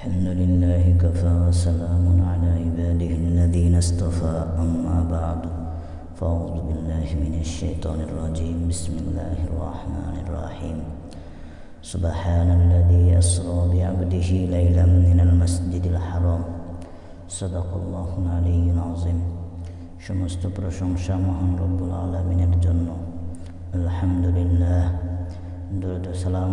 الحمد لله كفى وسلام على عباده الذين اصطفى أما بعد فأعوذ بالله من الشيطان الرجيم بسم الله الرحمن الرحيم سبحان الذي أسرى بعبده ليلا من المسجد الحرام صدق الله العلي العظيم সমস্ত প্রশংসা মহান রব্বুল আলমিনের জন্য আলহামদুলিল্লাহ দরুদ সালাম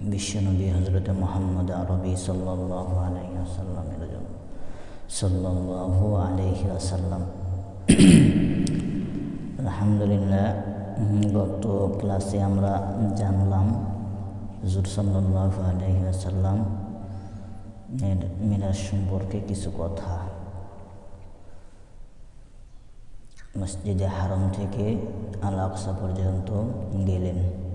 বিশ্বনবী হজরত মোহাম্মদ আরবি সাল্লাহ আলহি আসাল্লামের জন্য। সাল্লাহ আলহি আসাল্লাম আলহামদুলিল্লাহ, গত ক্লাসে আমরা জানলাম হুজুর সাল্লাহ আলহি আসাল্লাম এর মিরাজ সম্পর্কে কিছু কথা। মসজিদে হারম থেকে আল আকসা পর্যন্ত গেলেন।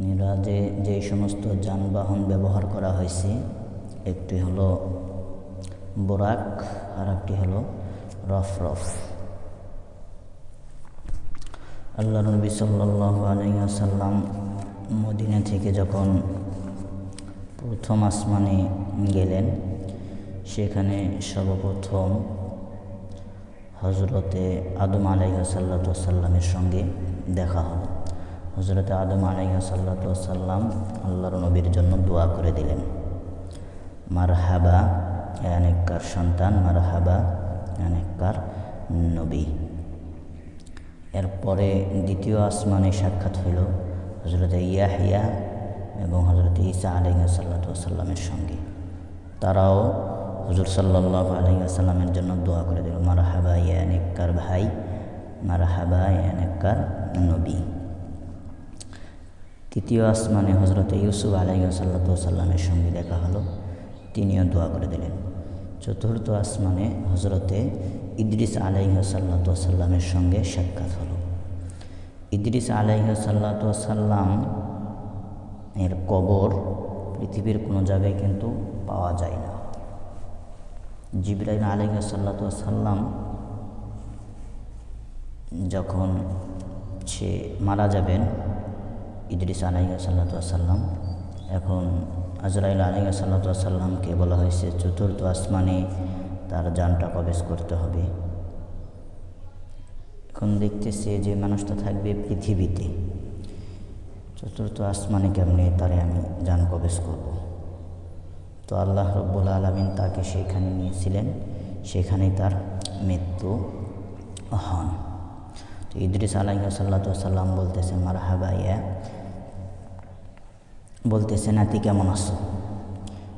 মিরাজে যে সমস্ত যানবাহন ব্যবহার করা হয়েছে, একটি হলো বোরাক আর একটি হলো রফ রফ আল্লাহ নবী সাল্লাহ আলাইসাল্লাম মদিনা থেকে যখন প্রথম আসমানে গেলেন, সেখানে সর্বপ্রথম হজরতে আদম আলাইসাল্লাতামের সঙ্গে দেখা হলো। হজরতে আদম আলাইসাল্লাতাম আল্লাহর নবীর জন্য দোয়া করে দিলেন। মার হাবা সন্তান মার হাবা নবী। এরপরে দ্বিতীয় আসমানে সাক্ষাৎ হইল হজরত ইয়াহিয়া এবং হজরত ইসা আলাইসাল্লাতামের সঙ্গে। তারাও হুজুর সাল্লাহ আলাইসাল্লামের জন্য দোয়া করে দিল মারা হাবা ভাই মারা হাবা নবী। তৃতীয় আসমানে হজরত ইউসুফ আলাইসাল্লাতামের সঙ্গে দেখা হলো। তিনিও দোয়া করে দিলেন। চতুর্থ আসমানে হজরতে ইদ্রিস আলাইসাল্লাতামের সঙ্গে সাক্ষাৎ হলো। ইদ্রিস আলাইসাল্লাতাম এর কবর পৃথিবীর কোনো জায়গায় কিন্তু পাওয়া যায় না। জিব্রাইল আলী সাল্লাম যখন সে মারা যাবেন ইদ্রিস আলাই সাল্লাম এখন আজরাইল আলী সাল্লাতামকে বলা হয়েছে, চতুর্থ আসমানে তার যানটা প্রবেশ করতে হবে। এখন দেখতেছে যে মানুষটা থাকবে পৃথিবীতে। চতুর্থ আসমানে কেমনে তারে আমি যান প্রবেশ করব? তো আল্লাহ রব্বুল আলমিন তাকে সেইখানে নিয়েছিলেন সেখানেই তার মৃত্যু হন। তো ইদ্রিস আলাইসাল্লাম বলতেছে মার হাবাইয়া বলতেছে, নাতি, কেমন আছো?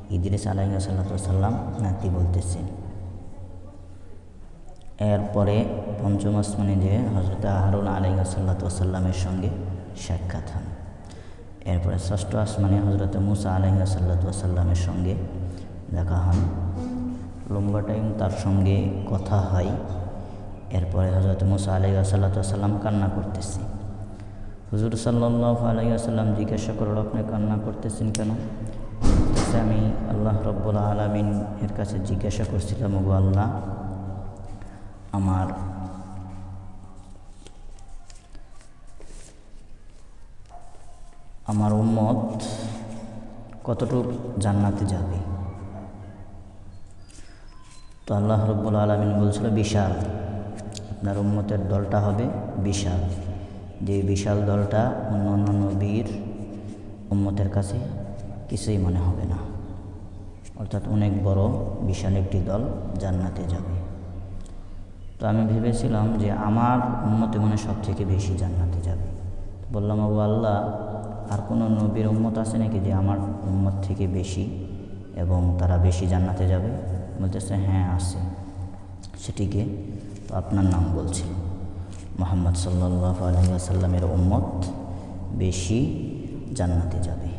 ইদ্রিস আলাইসাল্লাম নাতি বলতেছেন এরপরে পঞ্চম আসমানে যে হজরত আহরুল আলাইসাল্লাতামের সঙ্গে সাক্ষাৎ হন। এরপরে ষষ্ঠ আসমানে হজরত মুসা আলহিসাল্লাতামের সঙ্গে দেখা হন। লম্বা টাইম তার সঙ্গে কথা হয়। এরপরে হজরত মুসা আলহিসাল্লাতাম কান্না করতেছে। হুজুর সাল্লাহ আলহিহাসাল্লাম জিজ্ঞাসা করল, আপনি কান্না করতেছেন কেন? আমি আল্লাহ রব্বুল আলমিন এর কাছে জিজ্ঞাসা করছিলাম, ওগো আল্লাহ, আমার আমার উম্মত কতটুক জান্নাতে যাবে? তো আল্লাহ রব্বুল আলমিন বলছিল, বিশাল, আপনার উম্মতের দলটা হবে বিশাল। যে বিশাল দলটা অন্য অন্য নবীর উম্মতের কাছে কিছুই মনে হবে না। অর্থাৎ অনেক বড়, বিশাল একটি দল জান্নাতে যাবে। তো আমি ভেবেছিলাম যে আমার উন্মতে মনে সব থেকে বেশি জান্নাতে যাবে। বললাম আবু আল্লাহ, আর কোনো নবীর উম্মত আছে নাকি যে আমার উম্মত থেকে বেশি এবং তারা বেশি জান্নাতে যাবে? বলতেছে হ্যাঁ আছে। সেটিকে তো আপনার নাম বলছিল মোহাম্মদ সাল্লাহ আলহিহাসাল্লামের উম্মত বেশি জান্নাতে যাবে।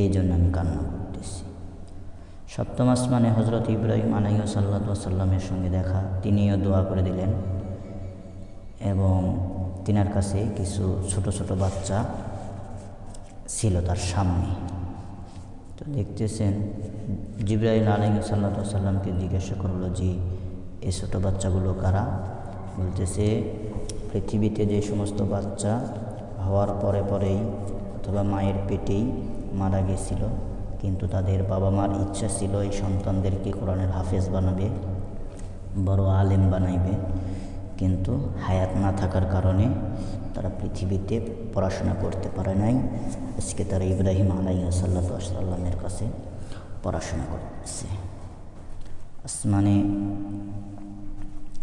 এই জন্য আমি কান্না করতেছি। সপ্তম আসমানে হজরত ইব্রাহিম আলাইহ সাল্লা সাল্লামের সঙ্গে দেখা, তিনিও দোয়া করে দিলেন এবং তিনার কাছে কিছু ছোট ছোট বাচ্চা ছিল তার সামনে। তো দেখতেছেন জিব্রাহিম আলহিম সাল্লা সাল্লামকে জিজ্ঞাসা করল যে এই ছোটো বাচ্চাগুলো কারা? বলতেছে পৃথিবীতে যে সমস্ত বাচ্চা হওয়ার পরে পরেই অথবা মায়ের পেটেই মারা গেছিল, কিন্তু তাদের বাবা মার ইচ্ছা ছিল এই সন্তানদেরকে কোরআনের হাফেজ বানাবে, বড় আলেম বানাইবে। কিন্তু হায়াত না থাকার কারণে তারা পৃথিবীতে পড়াশোনা করতে পারে নাই। আজকে তারা ইব্রাহিম আলাইহ সাল্লা সাল্লামের কাছে পড়াশোনা করতেছে। আসমানে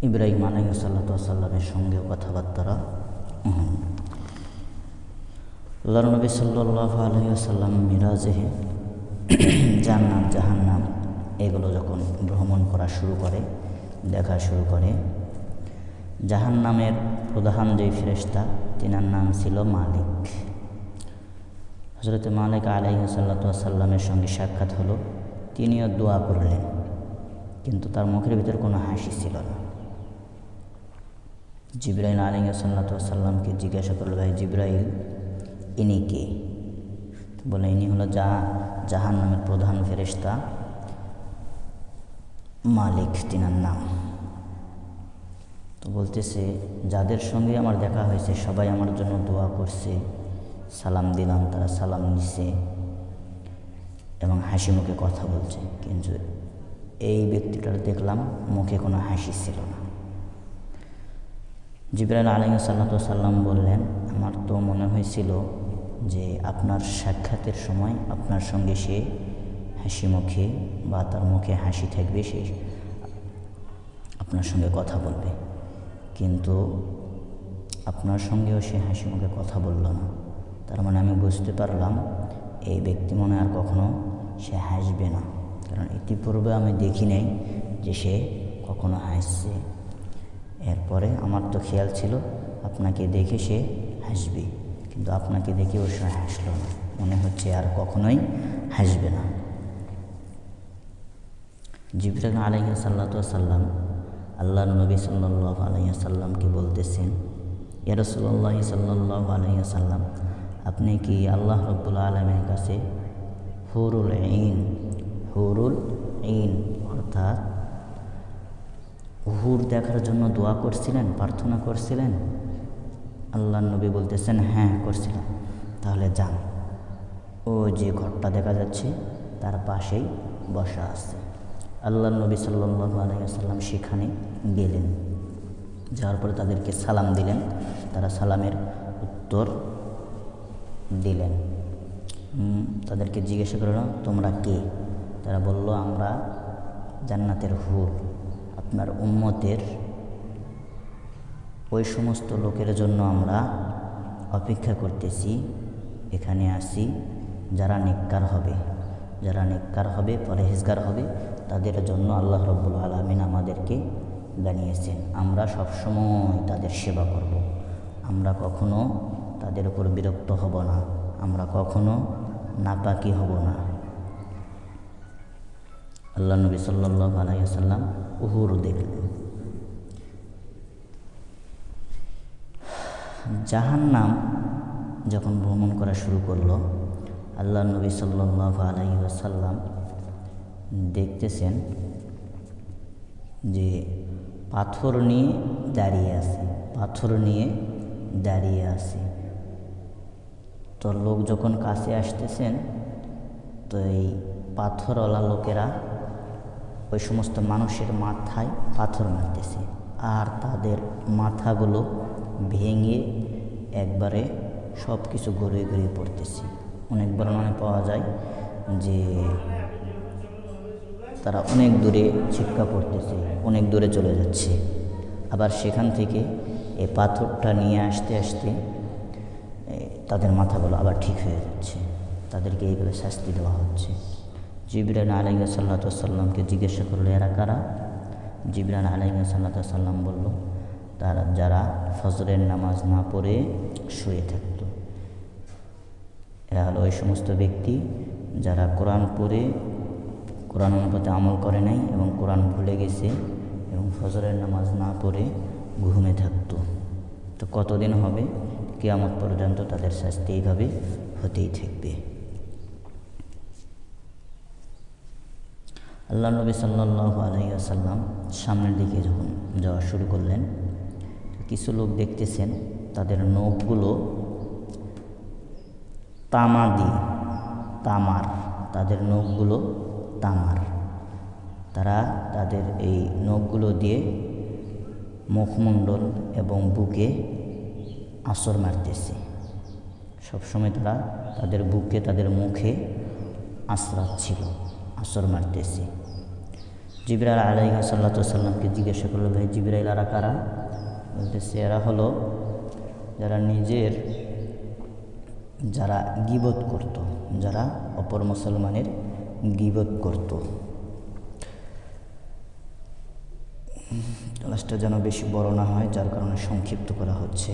ইব্রাহিম আলাইহ সাল্লা সাল্লামের সঙ্গেও কথাবার্তারা হন আল্লাহ নবী সাল্লাহ আলহিসাল্লাম মিরাজে জান্নাত, জাহান্নাম এগুলো যখন ভ্রমণ করা শুরু করে, দেখা শুরু করে, জাহান্নামের প্রধান যে ফেরেস্তা তিনার নাম ছিল মালিক। হজরত মালিক আলাইসাল্লাতামের সঙ্গে সাক্ষাৎ হলো, তিনিও দোয়া করলেন, কিন্তু তার মুখের ভিতর কোনো হাসি ছিল না। জিব্রাইল আলিঙ্গাসাল্লাতামকে জিজ্ঞাসা করল, ভাই জিব্রাইল, ইনি কে? বলে ইনি হলো যা জাহান নামের প্রধান ফেরেস্তা মালিক তিনার নাম। তো বলতেছে, যাদের সঙ্গে আমার দেখা হয়েছে, সবাই আমার জন্য দোয়া করছে, সালাম দিলাম, তারা সালাম দিছে এবং হাসি মুখে কথা বলছে। কিন্তু এই ব্যক্তিটার দেখলাম মুখে কোনো হাসি ছিল না। জিবরাইল আলী সাল্লাম বললেন, আমার তো মনে হয়েছিল যে আপনার সাক্ষাতের সময় আপনার সঙ্গে সে হাসি মুখে বা তার মুখে হাসি থাকবে, সে আপনার সঙ্গে কথা বলবে। কিন্তু আপনার সঙ্গেও সে হাসি মুখে কথা বলল না। তার মানে আমি বুঝতে পারলাম, এই ব্যক্তি মনে আর কখনো সে হাসবে না। কারণ ইতিপূর্বে আমি দেখি নাই যে সে কখনো হাসছে। এরপরে আমার তো খেয়াল ছিল, আপনাকে দেখে সে হাসবে। কিন্তু আপনাকে দেখে ওর সময় হাসলো না। মনে হচ্ছে আর কখনোই হাসবে না। জিবরাল আলহিয়া সাল্লাম আল্লাহ নবী সাল্লাহ আলহিয়া সাল্লামকে বলতেছেন ইয়ারসুল্লাহ সাল্লাহ আলহিয়া সাল্লাম আপনি কি আল্লাহ রব্বুল আলমের কাছে হুরুল ইন হুরুল ইন অর্থাৎ হুর দেখার জন্য দোয়া করছিলেন, প্রার্থনা করছিলেন। আল্লাহ নবী বলতেছেন হ্যাঁ করছিলাম। তাহলে যান। ও যে ঘরটা দেখা যাচ্ছে, তার পাশেই বসা আছে। আল্লাহ নবী সাল্লাহ আলাইসাল্লাম সেখানে গেলেন। যাওয়ার পরে তাদেরকে সালাম দিলেন। তারা সালামের উত্তর দিলেন। তাদেরকে জিজ্ঞাসা করল, তোমরা কে? তারা বলল, আমরা জান্নাতের হুর। আপনার উম্মতের ওই সমস্ত লোকের জন্য আমরা অপেক্ষা করতেছি, এখানে আসি, যারা নিকার হবে, যারা নিকার হবে, পরেহেজগার হবে, তাদের জন্য আল্লাহ রব্বুল আলমিন আমাদেরকে জানিয়েছেন আমরা সবসময় তাদের সেবা করব। আমরা কখনো তাদের উপর বিরক্ত হব না। আমরা কখনো নাপাকি হব না। আল্লাহ নবী সাল্লাহ আলাইসাল্লাম উহুর দেখলেন। জাহান নাম যখন ভ্রমণ করা শুরু করল, আল্লাহ নবী সাল্লাহ আলাইসাল্লাম দেখতেছেন যে পাথর নিয়ে দাঁড়িয়ে আছে, পাথর নিয়ে দাঁড়িয়ে আছে। তো লোক যখন কাছে আসতেছেন, তো এই পাথরওয়ালা লোকেরা ওই সমস্ত মানুষের মাথায় পাথর মারতেছে। আর তাদের মাথাগুলো ভেঙে একবারে সব কিছু গড়িয়ে গড়িয়ে পড়তেছে। অনেক বর্ণনে পাওয়া যায় যে তারা অনেক দূরে ছিটকা পড়তেছে, অনেক দূরে চলে যাচ্ছে। আবার সেখান থেকে এই পাথরটা নিয়ে আসতে আসতে তাদের মাথাগুলো আবার ঠিক হয়ে যাচ্ছে। তাদেরকে এইভাবে শাস্তি দেওয়া হচ্ছে। জিবরান আলাইয়া সাল্লা সাল্লামকে জিজ্ঞাসা করল, এরা কারা? জিবরান আলাইয়া সাল্লা সাল্লাম বলল, তারা, যারা ফজরের নামাজ না পড়ে শুয়ে থাকত। এরা হলো ওই সমস্ত ব্যক্তি যারা কোরআন পড়ে, কোরআন অনুপাতে আমল করে নাই এবং কোরআন ভুলে গেছে এবং ফজরের নামাজ না পড়ে ঘুমে থাকতো। তো কতদিন হবে? কেয়ামত পর্যন্ত তাদের শাস্তি এইভাবে হতেই থাকবে। আল্লাহ নবী সাল্লাহ আলাইসাল্লাম সামনের দিকে যখন যাওয়া শুরু করলেন, কিছু লোক দেখতেছেন, তাদের নখগুলো তামা দিয়ে, তামার, তাদের নখগুলো তামার। তারা তাদের এই নখগুলো দিয়ে মুখমণ্ডল এবং বুকে আসর মারতেছে। সবসময় তারা তাদের বুকে, তাদের মুখে আশ্রাচ্ছিল আসর মারতেছে। জিবরাল আলাই সাল্লা সাল্লামকে জিজ্ঞাসা করল, ভাই, জিবরাইল আরা কারা? বলতেছে এরা হলো যারা নিজের, যারা গিবত করত, যারা অপর মুসলমানের গিবত করত। ক্লাসটা যেন বেশি বড় না হয়, যার কারণে সংক্ষিপ্ত করা হচ্ছে,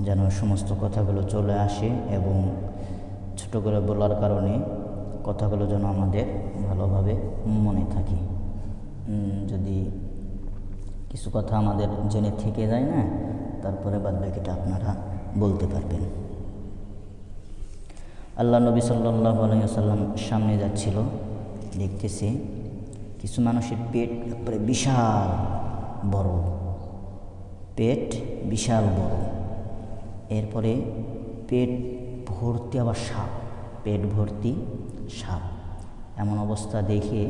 যেন সমস্ত কথাগুলো চলে আসে এবং ছোট করে বলার কারণে কথাগুলো যেন আমাদের ভালোভাবে মনে থাকে। যদি কিছু কথা আমাদের জেনে থেকে যায় না, তারপরে বাদ বাকিটা আপনারা বলতে পারবেন। আল্লাহ নবী সাল্লাহ আলাইসাল্লাম সামনে যাচ্ছিল, দেখতেছে কিছু মানুষের পেট একবারে বিশাল বড়। পেট বিশাল বড়। এরপরে পেট ভর্তি আবার সাপ, পেট ভর্তি সাপ। এমন অবস্থা দেখে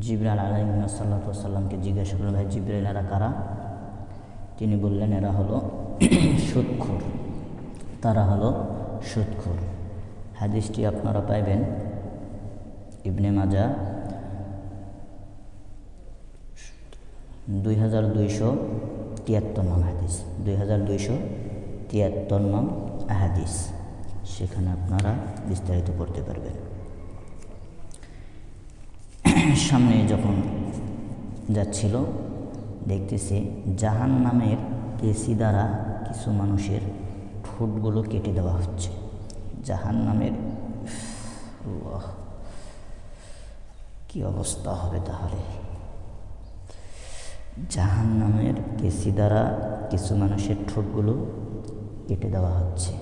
জিবরাল সাল্লামকে জিজ্ঞাসা করলেন ভাই, জিবরাইল এরা কারা? তিনি বললেন, এরা হলো সুৎখোর। তারা হলো সুৎখোর। হাদিসটি আপনারা পাইবেন। ইবনে মাজা দুই হাজার দুইশো তিয়াত্তর হাদিস। দুই হাজার দুইশো তিয়াত্তর নং হাদিস। সেখানে আপনারা বিস্তারিত করতে পারবেন। সামনে যখন যাচ্ছিল, দেখতেছে জাহান নামের কেসি দ্বারা কিছু মানুষের ঠোঁটগুলো কেটে দেওয়া হচ্ছে। জাহান নামের কি অবস্থা হবে তাহলে? জাহান নামের কেসি দ্বারা কিছু মানুষের ঠোঁটগুলো কেটে দেওয়া হচ্ছে।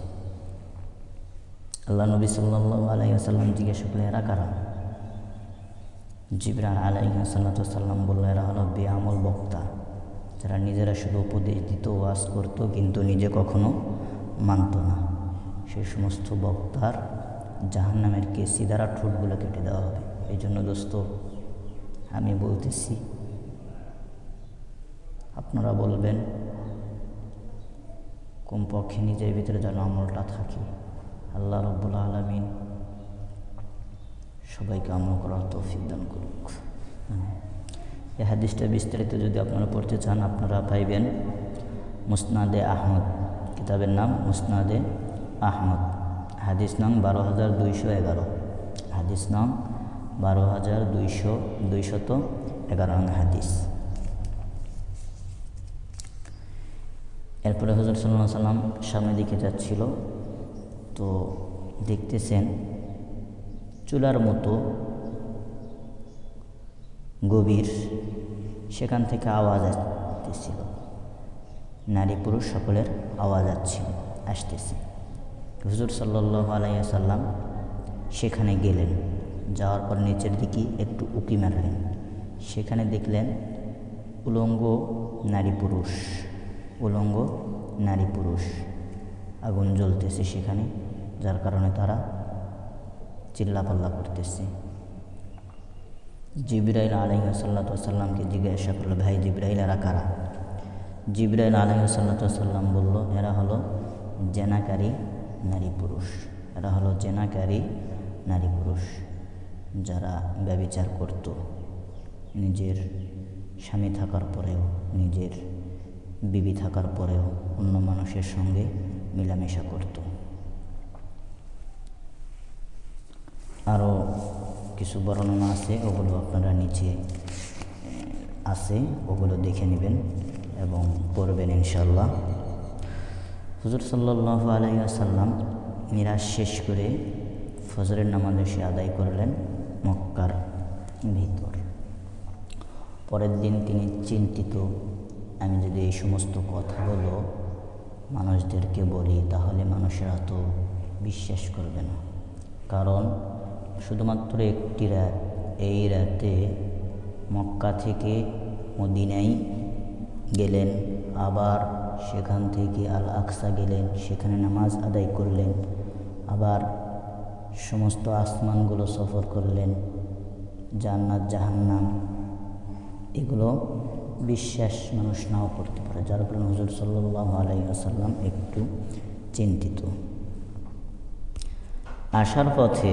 আল্লাহ নবী সাল্লাহ আলাইসাল্লাম জিজ্ঞাসা করলে এরা কারা? জিবরান আলাইসাল্লাম বলল, এরা হলো বেআমল বক্তা। যারা নিজেরা শুধু উপদেশ দিত, ওয়াজ করতো, কিন্তু নিজে কখনো মানত না। সে সমস্ত বক্তার জাহান নামের কেসি দ্বারা ঠোঁটগুলো কেটে দেওয়া হবে। এই জন্য দোস্ত, আমি বলতেছি, আপনারা বলবেন, কমপক্ষে নিজের ভিতরে যেন আমলটা থাকে। আল্লাহ রব্বুল আলমিন সবাইকে আমল করার তৌফিক দান করুক। এই হাদিসটা বিস্তারিত যদি আপনারা পড়তে চান, আপনারা পাইবেন মুসনাদে আহমদ। কিতাবের নাম মুসনাদে আহমদ। হাদিস নাম বারো হাজার দুইশো এগারো। হাদিস নাম বারো হাজার দুইশো দুইশত এগারো নং হাদিস। এরপরে হজরত সাল্লাম সামনের দিকে যাচ্ছিল। তো দেখতেছেন চুলার মতো গভীর সেখান থেকে আওয়াজ আসতেছিল। নারী পুরুষ সকলের আওয়াজ আসছিল, আসতেছে। হুজুর সাল্লাহ আলাইসাল্লাম সেখানে গেলেন, যাওয়ার পর নিচের দিকে একটু উকি মারলেন। সেখানে দেখলেন উলঙ্গ নারী পুরুষ, উলঙ্গ নারী পুরুষ আগুন জ্বলতেছে সেখানে, যার কারণে তারা চিল্লাপাল্লা করতেছে। জিব্রাইল আলহিসাল্লাতামকে জিজ্ঞাসা করল, ভাই, জিব্রাইল এরা কারা? জিব্রাইল আলহিসাল্লাতাম বলল, এরা হলো জেনাকারী নারী পুরুষ। এরা হলো জেনাকারী নারী পুরুষ। যারা ব্যবিচার করত, নিজের স্বামী থাকার পরেও, নিজের বিবি থাকার পরেও অন্য মানুষের সঙ্গে মেলামেশা করত। কিছু বর্ণনা আছে, ওগুলো আপনারা নিচে আছে, ওগুলো দেখে নেবেন এবং পড়বেন ইনশাল্লাহ হুজুর সাল্লাহ আলাইসাল্লাম মিরাজ শেষ করে ফজরের নামাজ এসে আদায় করলেন মক্কার ভিতর। পরের দিন তিনি চিন্তিত, আমি যদি এই সমস্ত কথাগুলো মানুষদেরকে বলি, তাহলে মানুষেরা তো বিশ্বাস করবে না। কারণ শুধুমাত্র একটি রাত। এই রাতে মক্কা থেকে মদিনাই গেলেন, আবার সেখান থেকে আল আকসা গেলেন, সেখানে নামাজ আদায় করলেন, আবার সমস্ত আসমানগুলো সফর করলেন, জান্নাত, জাহান্নাম। এগুলো বিশ্বাস মানুষ নাও করতে পারে, যার কারণে হুজুর সাল্লাহ আলাইসাল্লাম একটু চিন্তিত। আসার পথে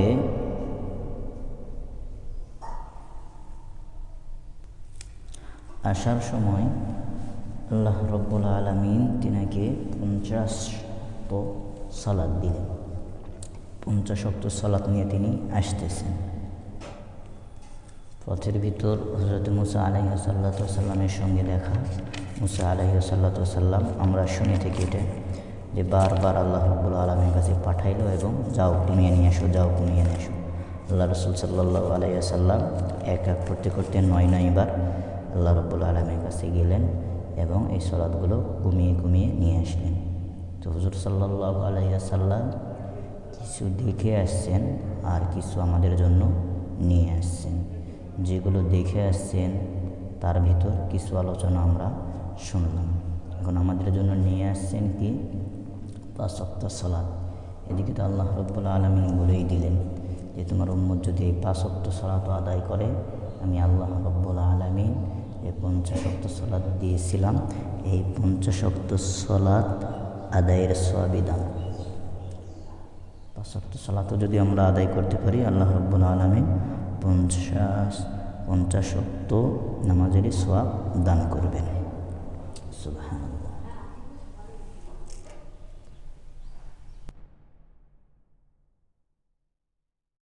আসার সময় আল্লাহ রব্বুল আলমিন তিনাকে পঞ্চাশ তো সালাদ দিলেন। পঞ্চাশ অক্ট সালাত নিয়ে তিনি আসতেছেন। পথের ভিতর হজরত মুসা আলাইসাল্লাতামের সঙ্গে দেখা। মুসা আলাইসাল্লাতাম আমরা শুনে থেকে এটা যে বারবার আল্লাহ রব্বুল আলমের কাছে পাঠাইলো এবং যাও কুমিয়ে নিয়ে আসো, যাও কুমিয়ে নিয়ে আসো। আল্লাহ রসুল সাল্লাহ আলাইসাল্লাম এক এক করতে করতে নয় নয়বার আল্লাহ রব্বুল আলমের কাছে গেলেন এবং এই সলাদগুলো কমিয়ে কমিয়ে নিয়ে আসলেন। তো হুজুর সাল্লাহ আলাইসাল্লাম কিছু দেখে আসছেন আর কিছু আমাদের জন্য নিয়ে আসছেন। যেগুলো দেখে আসছেন, তার ভিতর কিছু আলোচনা আমরা শুনলাম। এখন আমাদের জন্য নিয়ে আসছেন কি? পাঁচক্ত সলাদ এদিকে তো আল্লাহ রব্বুল আলমিন বলেই দিলেন যে, তোমার উম্মত যদি এই পাঁচক্ত সলাত আদায় করে, আমি আল্লাহ রব্বুল আলমিন যে পঞ্চাশক্ত সলাদ দিয়েছিলাম। এই পঞ্চাশক্ত সলাদ আদায়ের সবিধান। পাঁচক্ত সলাতও যদি আমরা আদায় করতে পারি, আল্লাহ রব্বুল আলমিন পঞ্চাশ, পঞ্চাশক্ত নামাজেরই সোয়াব দান করবেন।